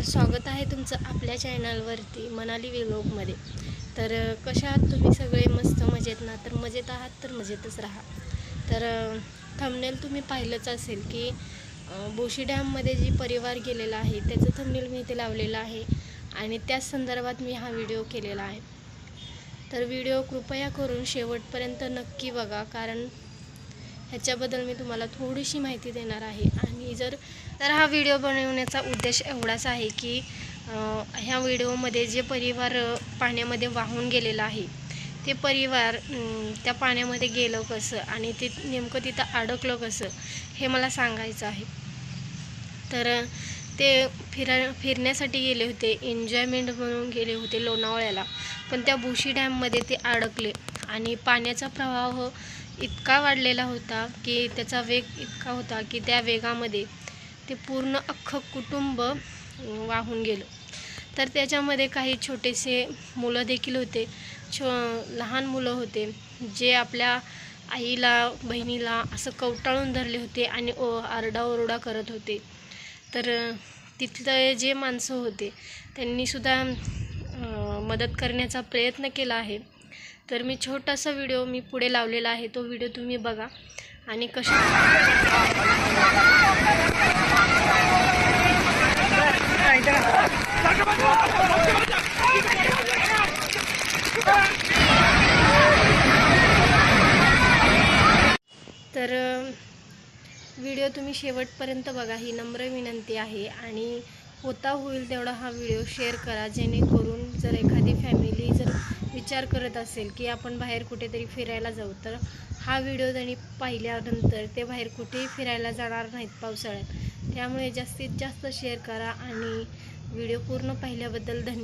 स्वागत आहे तुमचं आपल्या चॅनलवरती मनाली विलोगमध्ये तर कशा आहात तुम्ही सगळे? मस्त मजेत ना? तर मजेत आहात तर मजेतच राहा. तर थंबनेल तुम्ही पाहिलंच असेल की बोशी डॅममध्ये जी परिवार गेलेला आहे त्याचं थंबनेल मी इथे लावलेलं आहे आणि त्याच संदर्भात मी हा व्हिडिओ केलेला आहे. तर व्हिडिओ कृपया करून शेवटपर्यंत नक्की बघा कारण ह्याच्याबद्दल मी तुम्हाला थोडीशी माहिती देणार आहे. आणि जर तर हा व्हिडिओ बनवण्याचा उद्देश एवढाच आहे की ह्या व्हिडिओमध्ये जे परिवार पाण्यामध्ये वाहून गेलेला आहे ते परिवार त्या पाण्यामध्ये गेलं कसं आणि ते नेमकं तिथं अडकलं कसं हे मला सांगायचं आहे. तर ते फिरा फिरण्यासाठी गेले होते एन्जॉयमेंट म्हणून गेले होते लोणावळ्याला. पण त्या बुशी डॅममध्ये ते अडकले आणि पाण्याचा प्रवाह इतका वाढलेला होता की त्याचा वेग इतका होता की त्या वेगामध्ये ते पूर्ण अख्खं कुटुंब वाहून गेलं. तर त्याच्यामध्ये काही छोटेसे मुलं देखील होते. छो लहान मुलं होते जे आपल्या आईला बहिणीला असं कवटाळून धरले होते आणि ओ आरडाओरडा करत होते. तर तिथले जे माणसं होते त्यांनीसुद्धा मदत करण्याचा प्रयत्न केला आहे. तर मी छोटासा व्हिडिओ मी पुढे लावलेला आहे. तो व्हिडिओ तुम्ही बघा. आणि कशा तर व्हिडिओ तुम्ही शेवटपर्यंत बघा. ही नम्र विनंती आहे. आणि होता होईल तेवढा हा व्हिडिओ शेअर करा. जेणेकरून जर एखादी फॅमिली जर विचार करत असेल की आपण बाहेर कुठेतरी फिरायला जाऊ तर हा व्हिडिओ त्यांनी पाहिल्यानंतर ते बाहेर कुठेही फिरायला जाणार नाहीत पावसाळ्यात. त्यामुळे जास्तीत जास्त शेअर करा आणि व्हिडिओ पूर्ण पाहिल्याबद्दल धन्यवाद.